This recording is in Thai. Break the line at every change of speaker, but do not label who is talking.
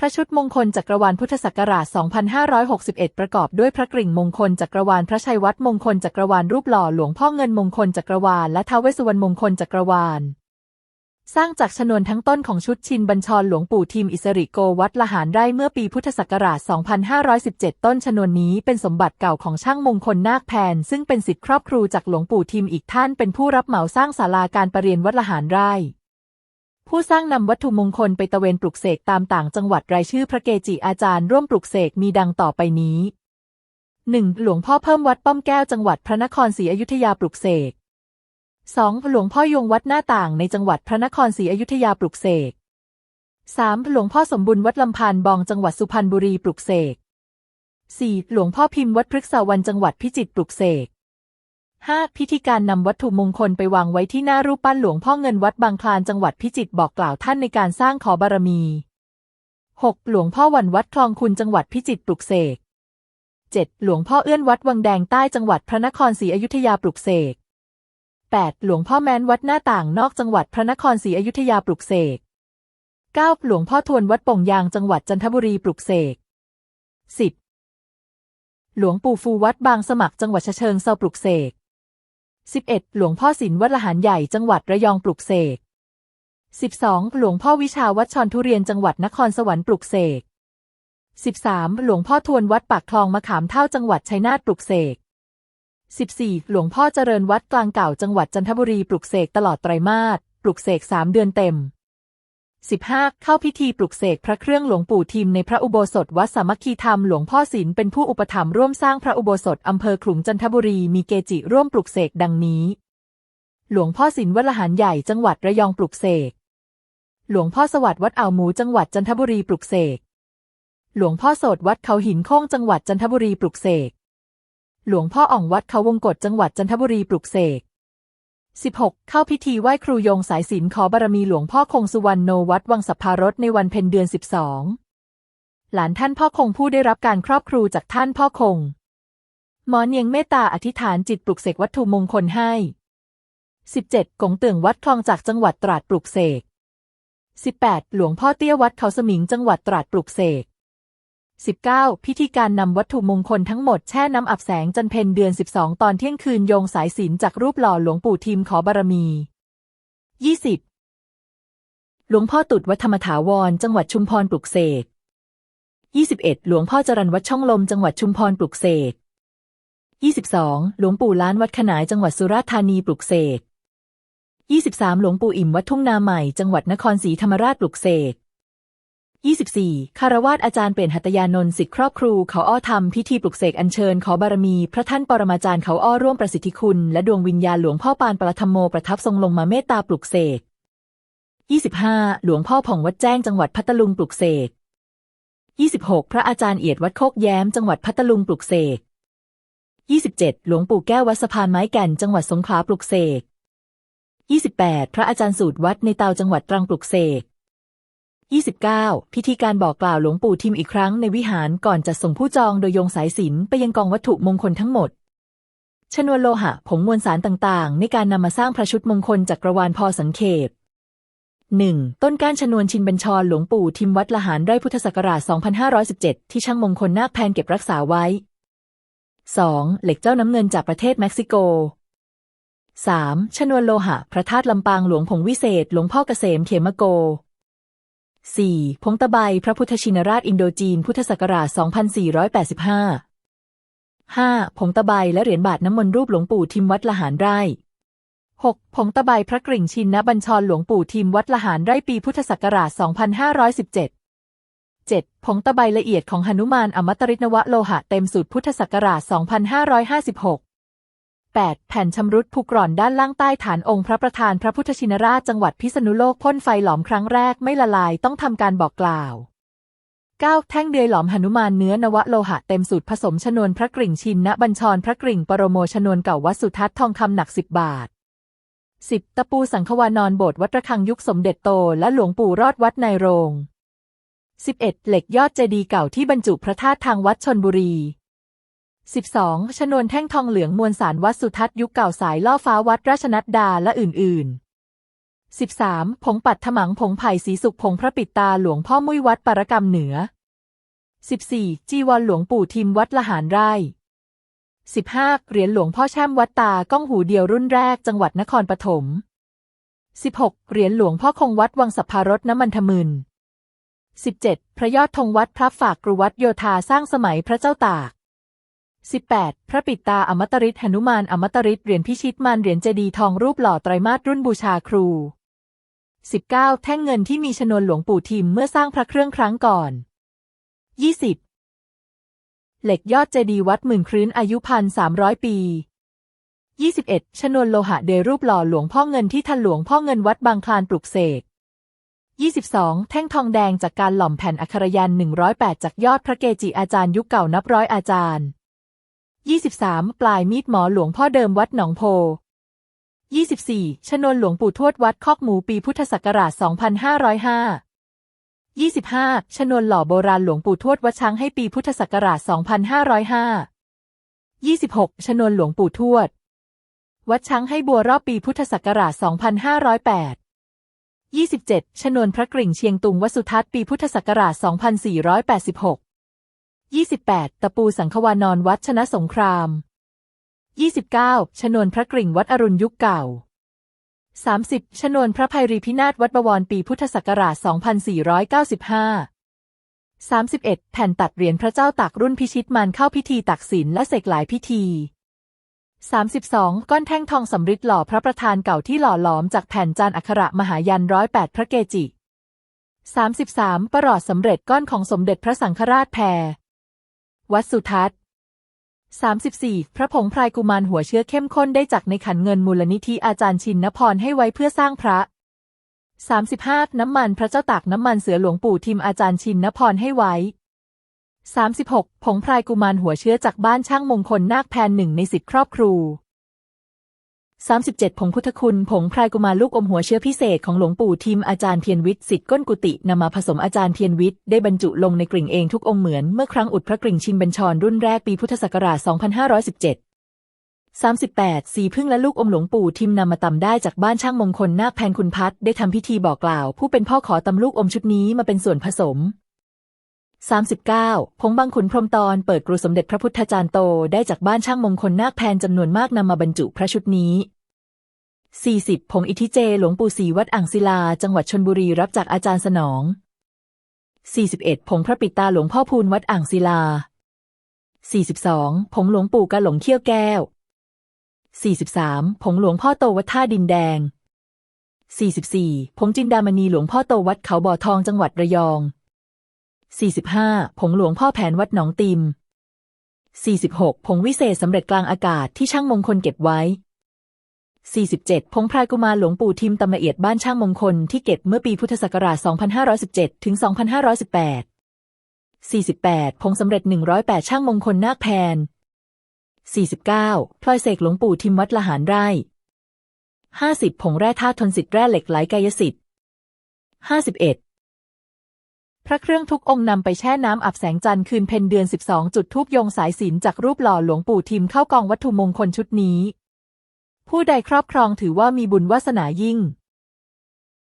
พระชุดมงคลจักรวาลพุทธศักราช 2561 ประกอบด้วยพระกริ่งมงคลจักรวาลพระชัยวัฒน์มงคลจักรวาลรูปหล่อหลวงพ่อเงินมงคลจักรวาลและท้าวเวสสุวรรณมงคลจักรวาล สร้างจากชนวนทั้งต้นของชุดชินบัญชรหลวงปู่ทิมอิสริโกวัดละหารไร่เมื่อปีพุทธศักราช 2517 ต้นชนวนนี้เป็นสมบัติเก่าของช่างมงคลนาคแพนซึ่งเป็นสิทธิครอบครูจากหลวงปู่ทิมอีกท่านเป็นผู้รับเหมาสร้างศาลาการประเรียนวัดละหารไร่ ผู้สร้างนำวัตถุมงคลไปตะเวนปลุกเสกตามต่างจังหวัดรายชื่อพระเกจิอาจารย์ร่วมปลุกเสกมีดังต่อไปนี้ 1. หลวงพ่อเพิ่มวัดป้อมแก้วจังหวัดพระนครศรีอยุธยาปลุกเสก 2. หลวงพ่อยงวัดหน้าต่างในจังหวัดพระนครศรีอยุธยาปลุกเสก 3. หลวงพ่อสมบุญวัดลำพานบองจังหวัดสุพรรณบุรีปลุกเสก 4. หลวงพ่อพิมพ์วัดพฤกษาวันจังหวัดพิจิตรปลุกเสก 5. พิธีการนำวัตถุมงคลไปวางไว้ที่หน้ารูปปั้นหลวงพ่อเงินวัดบางคลานจังหวัดพิจิตรบอกกล่าวท่านในการสร้างขอบารมี 6. หลวงพ่อวันวัดคลองคุณจังหวัดพิจิตรปลุกเสก 7. หลวงพ่อเอื้อนวัดวังแดงใต้จังหวัดพระนครศรีอยุธยาปลุกเสก 8. หลวงพ่อแม้นวัดหน้าต่างนอกจังหวัดพระนครศรีอยุธยาปลุกเสก 9. หลวงพ่อทวนวัดป่งยางจังหวัดจันทบุรีปลุกเสก 10. หลวงปู่ฟูวัดบางสมัครจังหวัดฉะเชิงเซาปลุกเสก 11. หลวงพ่อศิลวัดละหารใหญ่จังหวัดระยองปลุกเสก 12. หลวงพ่อวิชาวัดชอนทุเรียนจังหวัดนครสวรรค์ปลุกเสก 13. หลวงพ่อทวนวัดปากคลองมะขามเท่าจังหวัดชัยนาทปลุกเสก 14. หลวงพ่อเจริญวัดกลางเก่าจังหวัดจันทบุรีปลุกเสกตลอดไตรมาสปลุกเสกสามเดือนเต็ม 15. เข้าพิธีปลุกเสกพระเครื่องหลวงปู่ทิมในพระอุโบสถวัดสามัคคีธรรมหลวงพ่อศิลเป็นผู้อุปถัมภ์ร่วมสร้างพระอุโบสถอำเภอขลุงจันทบุรีมีเกจิร่วมปลุกเสกดังนี้ หลวงพ่อศิลวัดละหารใหญ่จังหวัดระยองปลุกเสก หลวงพ่อสวัสดิ์วัดอ่าวหมูจังหวัดจันทบุรีปลุกเสก หลวงพ่อโสดวัดเขาหินโค้งจังหวัดจันทบุรีปลุกเสก หลวงพ่ออ่องวัดเขาวงกฏจังหวัดจันทบุรีปลุกเสก 16. เข้าพิธีไหว้ครูโยงสายสิญจนขอบารมีหลวงพ่อคงสุวรรณโนวัดวังสัพพารสในวันเพ็ญเดือน 12 หลานท่านพ่อคงผู้ได้รับการครอบครูจากท่านพ่อคง หมอเนียงเมตตาอธิษฐานจิตปลุกเสกวัตถุมงคลให้ 17. กงเตืองวัดคลองจากจังหวัดตราดปลุกเสก 18. หลวงพ่อเตี้ยวัดเขาสมิงจังหวัดตราดปลุกเสก 19. พิธีการนำวัตถุมงคลทั้งหมดแช่น้ำอับแสงจันเพ็ญเดือน 12 ตอนเที่ยงคืนโยงสายสิญจากรูปหล่อหลวงปู่ทิมขอบารมี 20. หลวงพ่อตุดวัดธรรมถาวร จังหวัดชุมพรปลุกเสก 21. หลวงพ่อจรันวัดช่องลม จังหวัดชุมพรปลุกเสก 22. หลวงปู่ล้านวัดขนายจังหวัดสุราษฎร์ธานีปลุกเสก 23. หลวงปู่อิ่มวัดทุ่งนาใหม่ จังหวัดนครศรีธรรมราชปลุกเสก 24. คารวาสอาจารย์เปลี่ยนหัตยานนท์สิทธิครอบครูเขาอ้อทำพิธีปลุกเสกอัญเชิญขอบารมี พระท่านปรมาจารย์เขาอ้อร่วมประสิทธิคุณ และดวงวิญญาณหลวงพ่อปานปรธรรมโมประทับทรงลงมาเมตตาปลุกเสก 25. หลวงพ่อผ่องวัดแจ้งจังหวัดพัทลุงปลุกเสก 26. พระอาจารย์เอียดวัดโคกแย้มจังหวัดพัทลุงปลุกเสก 27. หลวงปู่แก้ววัดสะพานไม้แก่นจังหวัดสงขลาปลุกเสก 28. พระอาจารย์สูตรวัดในเตาจังหวัดตรังปลุกเสก 29. พิธีการบอกกล่าวหลวงปู่ทิมอีกครั้งในวิหารก่อนจะส่งผู้จองโดยโยงสายสินไปยังกองวัตถุมงคลทั้งหมด ชนวนโลหะผงมวลสารต่างๆ ในการนำมาสร้างพระชุดมงคลจักรวาลพอสังเขป 1. ต้นก้านชนวนชินบัญชรหลวงปู่ทิมวัดละหารไร่พุทธศักราช 2517 ที่ช่างมงคลนาคแพนเก็บรักษาไว้ 2. เหล็กเจ้าน้ำเงินจากประเทศเม็กซิโก 3. ชนวนโลหะ พระธาตุลำปางหลวงผงวิเศษ หลวงพ่อเกษมเขมโก 4. พงตะไบพระพุทธชินราชอินโดจีน พุทธศักราช 2485 5. ผงตะไบและเหรียญบาทน้ำมนต์รูปหลวงปู่ทิมวัดละหารไร่ 6. ผงตะไบพระกริ่งชินนบัญชรหลวงปู่ทิมวัดละหารไร่ปีพุทธศักราช 2517 7. ผงตะไบละเอียดของหนุมานอมตริตนวโลหะเต็มสูตรพุทธศักราช 2556 8. แผ่นชำรุดผูกร่อนด้านล่างใต้ฐานองค์พระประธานพระพุทธชินราชจังหวัดพิษณุโลกพ่นไฟหลอมครั้งแรกไม่ละลายต้องทำการบอกกล่าว 9. แท่งเดือยหลอมหนุมานเนื้อนวโลหะเต็มสูตรผสมชนวนพระกริ่งชินณบัญชรพระกริ่งปรโมชนวนเก่าวัดสุทัศน์ทองคำหนัก 10 บาท 10. ตะปูสังฆวานอนโบสถ์วัดระฆังยุคสมเด็จโตและหลวงปู่รอดวัดในโรง 11. เหล็กยอดเจดีย์เก่าที่บรรจุพระธาตุทางวัดชนบุรี 12. ชนวนแท่งทองเหลืองมวลสารวัดสุทัศน์ยุคเก่าสายล่อฟ้าวัดราชนัดดาและอื่น 13. ผงปัดถมังผงไผ่สีสุกผงพระปิดตาหลวงพ่อมุ้ยวัดปารกรรมเหนือ 14. จีวรหลวงปู่ทิมวัดละหารไร่ 15. เหรียญหลวงพ่อแช่มวัดตาก้องหูเดียวรุ่นแรกจังหวัดนครปฐม 16. เหรียญหลวงพ่อคงวัดวังสัพพารสน้ำมันทมึน 17. พระยอดธงวัดพระฝากกรุวัดโยธาสร้างสมัยพระเจ้าตาก 18. พระปิดตาอมตริษหนุมานอมตริษเหรียญพิชิตมานเหรียญเจดีทองรูปหล่อไตรมาสรุ่นบูชาครู 19. แท่งเงินที่มีชนวนหลวงปู่ทิมเมื่อสร้างพระเครื่องครั้งก่อน 20. เหล็กยอดเจดีวัดหมื่นครื้นอายุพันสามร้อยปี 21. ชนวนโลหะเดรูปหล่อหลวงพ่อเงินที่ทันหลวงพ่อเงินวัดบางคลานปลุกเสก 22. แท่งทองแดงจากการหล่อมแผ่นอัครยันต์108 จากยอดพระเกจิอาจารย์ยุคเก่านับร้อยอาจารย์ 23. ปลายมีดหมอหลวงพ่อเดิมวัดหนองโพ 24. ชนวนหลวงปู่ทวดวัดคอกหมูปีพุทธศักราช 2505 25. ชนวนหล่อโบราณหลวงปู่ทวดวัดช้างให้ปีพุทธศักราช 2505 26. ชนวนหลวงปู่ทวด วัดช้างให้บัวรอบปีพุทธศักราช 2508 27. ชนวนพระกริ่งเชียงตุงวดสุทัศน์ปีพุทธศักราช 2486 28. ตะปูสังควานอนวัดชนะสงคราม 29. ชนวนพระกริ่งวัดอรุณยุคเก่า 30. ชนวนพระภัยรีพินาศวัดบวรปีพุทธศักราช 2495 31. แผ่นตัดเหรียญพระเจ้าตากรุ่นพิชิตมันเข้าพิธีตักสินและเสกหลายพิธี 32. ก้อนแท่งทองสำริดหล่อพระประธานเก่าที่หล่อหลอมจากแผ่นจานอักขระมหายันร้อยแปดพระเกจิ 33. ประหลอดสำเร็จก้อนของสมเด็จพระสังฆราชแพร วัดสุทัศน์ 34. พระผงพรายกุมารหัวเชื้อเข้มข้นได้จากในขันเงินมูลนิธิอาจารย์ชินนพรให้ไว้เพื่อสร้างพระ 35. น้ำมันพระเจ้าตากน้ำมันเสือหลวงปู่ทิมอาจารย์ชินนพรให้ไว้ 36. ผงพรายกุมารหัวเชื้อจากบ้านช่างมงคลนาคแพนหนึ่งในสิบครอบครู 37. ผงพุทธคุณ ผงพรายกุมารลูกอมหัวเชื้อพิเศษของหลวงปู่ทิมอาจารย์เทียนวิทย์สิทธิ์ก้นกุฏินำมาผสมอาจารย์เทียนวิทย์ได้บรรจุลงในกริ่งเองทุกองค์เหมือนเมื่อครั้งอุดพระกริ่งชินบัญชรรุ่นแรกปีพุทธศักราช 2517 38. สีพึ่งและลูกอมหลวงปู่ทิมนำมาตำได้จากบ้านช่างมงคลนาคแพนคุณพัฒน์ได้ทำพิธีบอกกล่าว ผู้เป็นพ่อขอตำลูกอมชุดนี้มาเป็นส่วนผสม 39. ผงบางขุนพรมตอนเปิดกรุสมเด็จพระพุทธจารย์โตได้จากบ้านช่างมงคลนาคแพนจำนวนมากนำมาบรรจุพระชุดนี้ 40. ผงอิทิเจ หลวงปู่ศรีวัดอ่างศิลา จังหวัดชนบุรีรับจากอาจารย์สนอง 41. ผงพระปิตาหลวงพ่อพูนวัดอ่างศิลา 42. ผงหลวงปู่กะหลงเขี้ยวแก้ว 43. ผงหลวงพ่อโตวัดท่าดินแดง 44. ผงจินดามณีหลวงพ่อโตวัดเขาบ่อทองจังหวัดระยอง 45. ผงหลวงพ่อแผนวัดหนองติม 46. ผงวิเศษสำเร็จกลางอากาศที่ช่างมงคลเก็บไว้ 47. ผงพรายกุมารหลวงปู่ทิมตำละเอียดบ้านช่างมงคลที่เก็บเมื่อปีพุทธศักราช 2517 ถึง 2518 48. ผงสำเร็จ 108 ช่างมงคลนาคแพน 49. พลอยเสกหลวงปู่ทิมวัดละหารไร่ 50. ผงแร่ธาตุทนสิทธิ์แร่เหล็กไหลกายสิทธิ์ 51. พระเครื่องทุกองค์นำไปแช่น้ำอับแสงจันทร์คืนเพ็ญเดือน 12 จุดทูบยงสายศีลจากรูปหล่อหลวงปู่ทิมเข้ากองวัตถุมงคลชุดนี้ ผู้ใดครอบครองถือว่ามีบุญวาสนายิ่ง